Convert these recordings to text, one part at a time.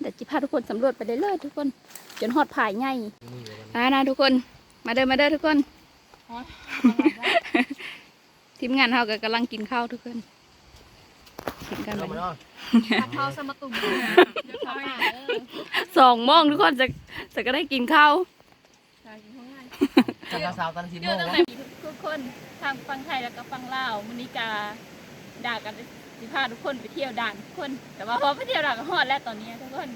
เดี๋ยวจิพาทุกคนสำรวจไปเรื่อยๆทุกคน จนหอดผายใหญ่อ่านะทุกคน มาเด้อมาเด้อทุกคน ทีมงานเราก็กำลังกินข้าวทุกคนกินกันเราไปข้าวสมตุ่มเดี๋ยวเขามาเออสองโมงทุกคนจะจะก็ได้กินข้าวจันทร์สาวตันทีโม่ทุกคนทางฟังไทยแล้วก็ฟังลาวมุนิกาด่ากัน สิพาทุกคนไปเที่ยวด่านทุกคน แต่ว่าพอไปเที่ยวด่านก็ฮอดแล้วตอนนี้ทุกคน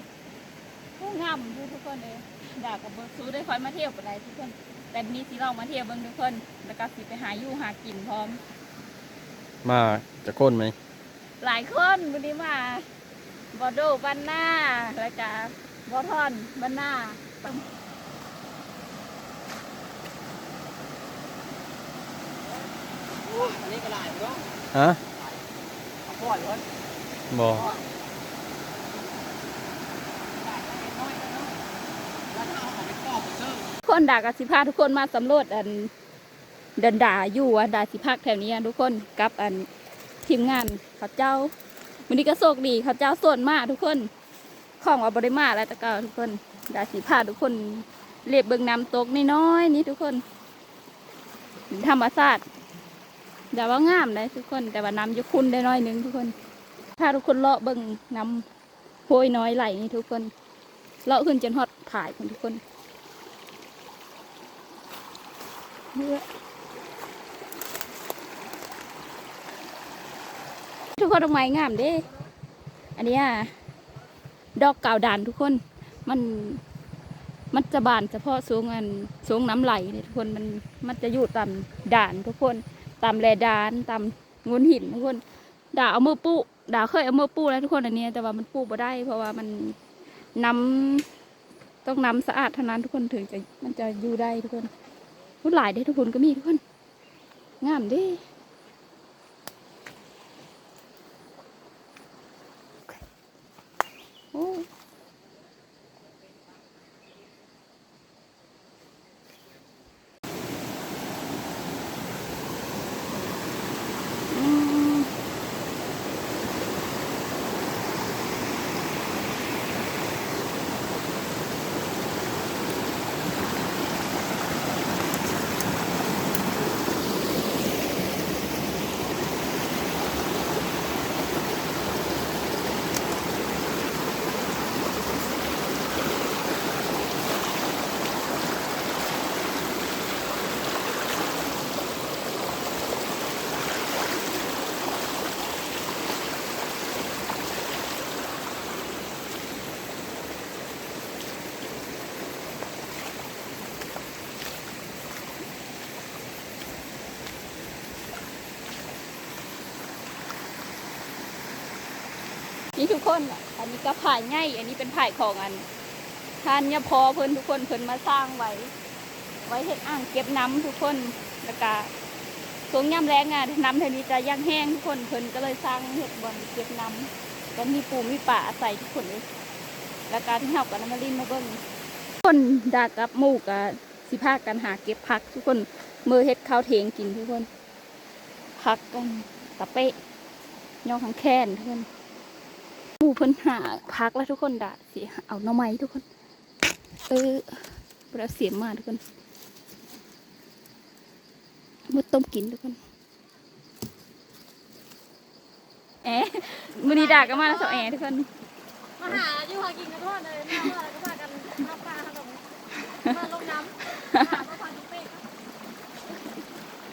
โอ้งามดูทุกคนเลยด่ากับเบิร์ซูได้คอยมาเที่ยวไปได้ทุกคน แต่นี้สิลองมาเที่ยวเบิ่งทุกคน แล้วก็สิไปหาอยู่หากินพร้อม มาจะก้นไหม หลายคนวันนี้มาบอโดบ้านหน้าแล้วก็บอทอนบ้านหน้าอันนี้ก็ลายเนาะฮะ พ่ออยู่ว่าบอแล้วถ้าเอาออกไปกรอบเชิงคนด่ากับสิพาทุกคนมาสำรวจอันเดินด่าอยู่อะด่าสิพักแถวนี้อะทุกคนกับอันทีมงานเขาเจ้าวันนี้ก็โชคดีเขาเจ้าส่วนมากทุกคนของเอาบริมาแล้วแต่ก็ทุกคนด่าสิพาทุกคนเรียบเบิงน้ำตกน้อยๆนี่ทุกคนธรรมชาติ แต่ว่างามเลยทุกคน แต่ว่าน้ำจะคุ้นได้น้อยนึงทุกคน ถ้าทุกคนเลาะเบิงน้ำโพยน้อยไหลนี่ทุกคน เลาะขึ้นจนฮอดผายของทุกคนทุกคนดอกไม้งามเด้ อันนี้ดอกกาวดานทุกคน มันมันจะบานเฉพาะสูงอันสูงน้ำไหลเนี่ยทุกคนมันมันจะอยู่ตามด่านทุกคน ตามแลดานตามงนหินทุกคนด่าเอามือปูด่าเคยเอามือปูแล้วทุกคนอันนี้แต่ว่ามันปูบ่ได้ เพราะว่ามันน้ำต้องน้ำสะอาดเท่านั้นทุกคนถึงจะมันจะอยู่ได้ทุกคนพูดหลายได้ทุกคนก็มีทุกคนงามด้โอ้ นี่ทุกคนอะอันนี้ก็ผ่ายง่ายอันนี้เป็นผ่ายของอันท่านเนี่ยพอเพิ่นทุกคนเพิ่นมาสร้างไว้ ไว้เห็ดอ่างเก็บน้ำทุกคนแล้วก็ช่วงย่ำแรงอะน้ำเทนี้จะยังแห้งทุกคนเพิ่นก็เลยสร้างเห็ดบอลเก็บน้ำแล้วมีปูมีป่าอาศัยทุกคนเลยแล้วการที่เฮากับน้ำมาลินมาเบิ่งทุกคนดากับหมูกับสิพากันหาเก็บผักทุกคนมือเฮ็ดข้าวเทงกินทุกคนผักกันตะเป๊ะยอขังแค้นทุกคน หมู่เพิ่นหาพักแล้วทุกคนดาสิเอาหน่อไม้ทุกคน เออเราเสียมมาทุกคนมาต้มกินทุกคนแอะมือนีดาก็มาแล้วสาวแอะทุกคนมาหาอยู่หากินกันทั่วเลยมาว่าก็พากันมาปลาขนมมาลงน้ำหามาฟังเป๊ก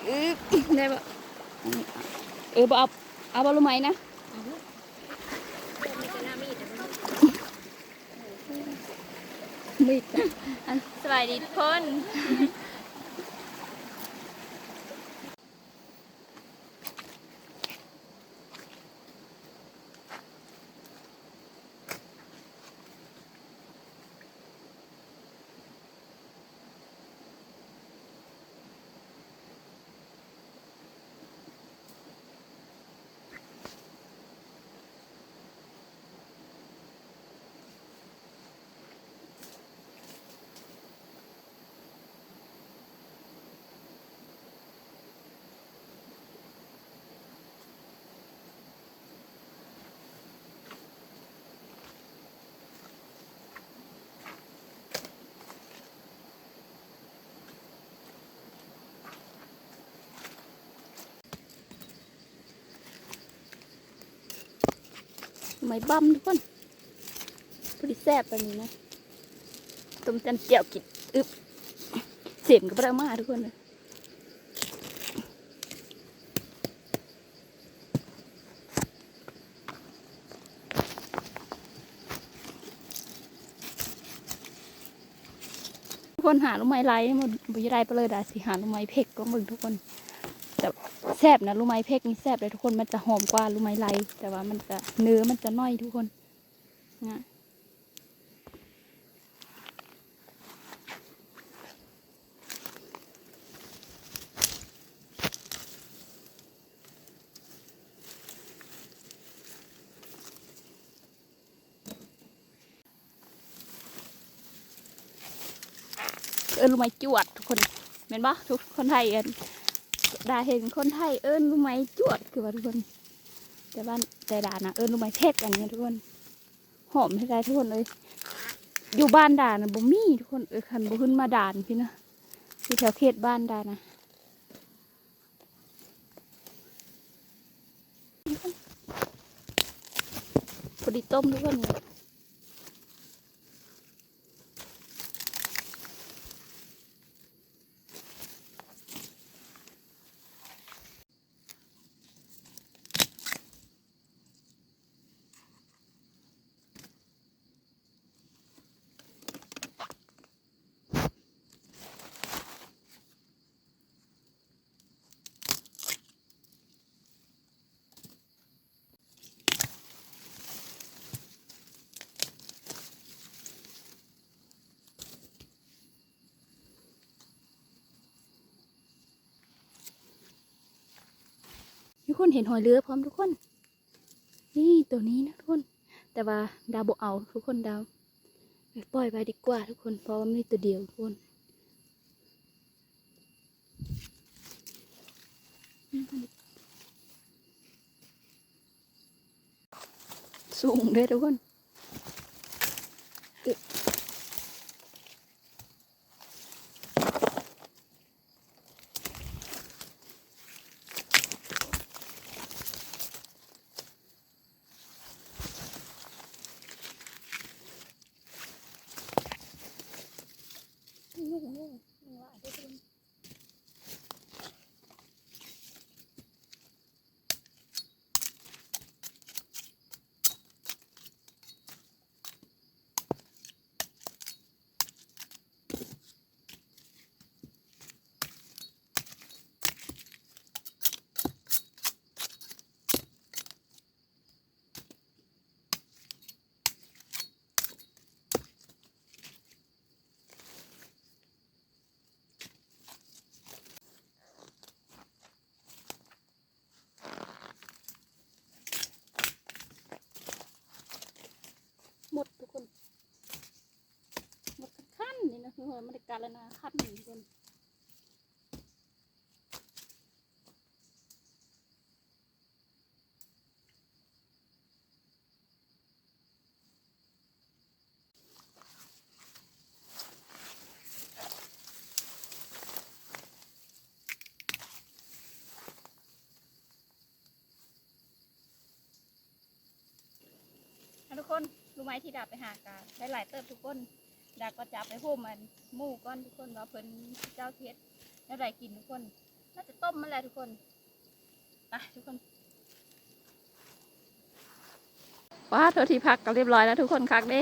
อื้อได้ปะเออบ่เอาเอาบอลลูกไหมนะ มีแต่หน้ามีด มืดจ้ะอัสบายดีทุกคน ไม้บั้มทุกคนพอดีแซ่บแบบนี้นะต้มจันเจียวกินอึบเสียมกับประมาทุกคนเลยทุกคนหาลูกไม้ไล่มันบุยไรไปเลยดาสิหาลูกไม้เพกก็มึงทุกคน แต่แซบนะลูกไม้เพกนี่แซบเลยทุกคนมันจะหอมกว่าลูกไม้ไล่แต่ว่ามันจะเนื้อมันจะน้อยทุกคนนะเอิญรู้ไหมจวดทุกคนเห็นปะทุกคนไทยเอิญ ดาเห็นคนไทยเอิญรู้ไหมจวดคือว่าทุกคน แต่บ้านแต่ดานะเอิญรู้ไหมเพชรอย่างเงี้ยทุกคน หอมให้ได้ทุกคนเลย อยู่บ้านดานะบ่มีทุกคนเออคันบ่ขึ้นมาด่านพี่นะที่แถวเขตบ้านดานะพอดีต้มทุกคนเลย คนเห็นหอยเรือพร้อมทุกคน นี่ตัวนี้นะทุกคน แต่ว่าดาวบเอาทุกคนดาวปล่อยไปดีกว่าทุกคน เพราะว่ามันมีตัวเดียวทุกคนสูงด้วยทุกคนอึหมดทุกคน หมดขั้นนี่นะทุก คนมันได้การแล้วนะขั้นหนึ่งคนทุกคน รู้ไหมที่ดาบไปหากาได้หลายเติบทุกคน ดาก็จะเอาไปโฮมมันหมู่ก้อนทุกคนว่าเพิ่นเจ้าเทียดแล้วได้กินทุกคน น่าจะต้มมาแล้วทุกคนไปทุกคนว้าเธอที่พักก็เรียบร้อยแล้วทุกคนคักเด้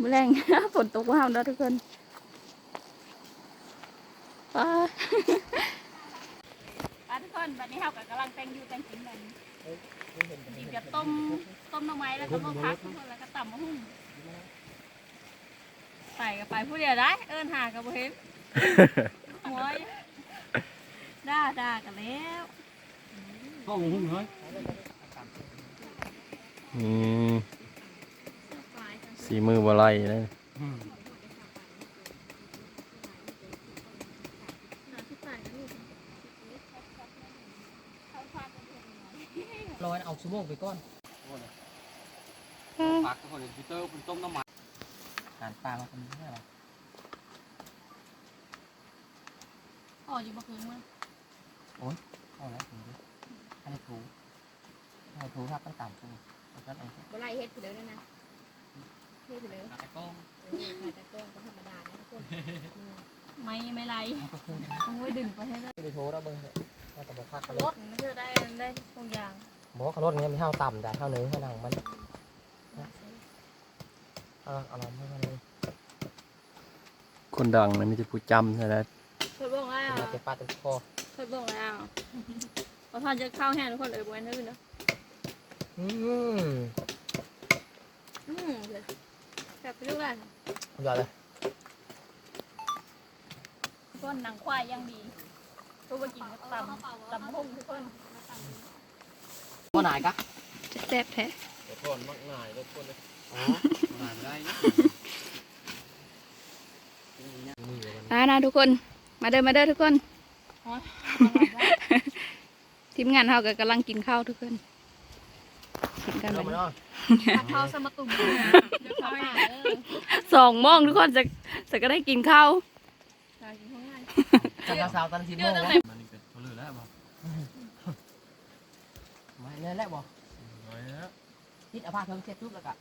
มือแรง ฝนตกว้าวแล้วทุกคนว้าไปทุกคนบัดนี้เฮาก็กำลังแต่งอยู่แต่งกินกันดีแบบต้มต้มหน่อไม้แล้วก็มาพักทุกคนแล้วก็ต่ำมะฮุ่ง ไปกับไปผู้เดียวได้ เอิ้นหากับบ่เห็นหวยด่าด่ากันแล้วเข้าหุ้มเลยอืมสีมือบ่ไหลเลยลอยเอาซูโม่ไปก้อนปากก็คนพิเตอร์คุณต้มน้ำมัน หานปลามาคนนี้ใช่ไหมอ๋ออยู่บ่คืนมั้งเข้าแล้วถึงดิอันนี้ถูให้ถูทับมันต่ำกูแล้วก็ไอ้บ่ไล่เฮ็ดไปเลยนะเฮ็ดไปเลยตะก้องเออถ่ายแต่กล้องก็ธรรมดานะทุกคนไม่ไม่ไรมันก็ขึ้นต้องไว้ดึงไปให้ได้ไปโทรแล้วเบิ้งเนี่ยน่าจะบอกพักกันรเลยถมันจะได้ได้ทุกอย่างบอกว่ารถเนี้ยมีเท่าต่ำแต่เท่าเนื้อเท่าหนังมัน เอาเอาลองให้มันเลย คนดังนะมีแต่ผู้จำใช่ไหมเพิ่นบอกแล้วมาเก็บปลาเต็มคอเพิ่นบอกแล้วพอทานจะเข้าแห้งทุกคนเอ้ยบ่แม่นอื่นเด้ออืมอืมเดี๋ยวกลับไปลูกหลานยอดเลยต้นหนังควายยังดีตัวไปกินกับตำตำหุ่งทุกคนว่าไหนกะแซ่บแท้ก่อนมักง่ายแล้วคนเลยอ๋อมาได้ อ่านะทุกคน มาเด้อมาเด้อทุกคนทีมงานเราก็กำลังกินข้าวทุกคนกินกันเริ่มไปมาเนาะข้าวสมตุ่มเดี๋ยวเข้าหาเด้อสองโมงทุกคนจะจะก็ได้กินข้าวตายกินข้าวง่ายจันทร์สาวตันทีโมงมันนี่เป็นเขาเลยแล้วบอกไม่เนี่ยแหละบอกน้อยแล้วคิดเอาผ้าเทิงเสร็จปุ๊บแล้วก็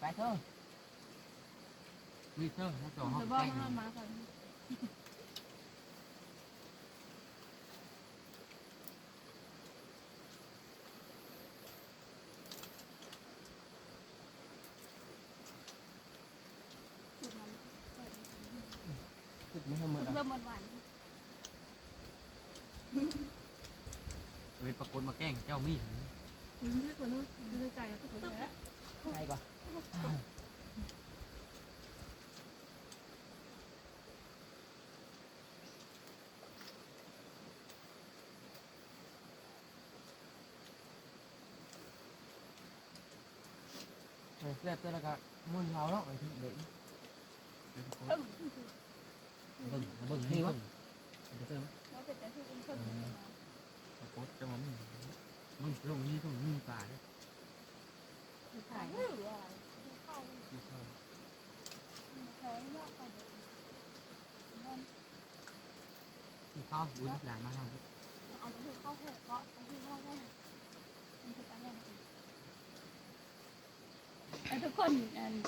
ไปเถอะนี่เถอะถ้าจอห้องเดี๋ยวบอกแป้ง มามาก่อนคิดไม่ให้เหมือนเริ่มหวานเวทประกฏมาแกล้งเจ้ามีดอืมนี่คนนู้นดูใจแล้วก็ถูกแล้ว ใช่ก่อนเสร็จ แล้วแล้วก็ม้วนเราเนาะไอ้ที่เด็กเบิ่งเบิ่งนี่วะๆแล้วแต่จะที่กินข้าวปรากฏจะมามึงมึงลงนี่ต้องมึงตายถ่ายที่ข้าวบุญหลานมาทำเอาไปข้าวแห้งก็เอาที่ข้าว แห้งทุกคน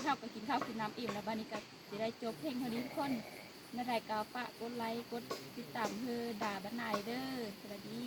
ข้าวก็กินข้าวกินน้ำอิ่มแล้วบานิกาจะได้จบเพลงเท่านี้ทุกคนนาได้กาวปะกดไลค์กดติดตามเพื่อด่าบ้านนเด้อสวัสดี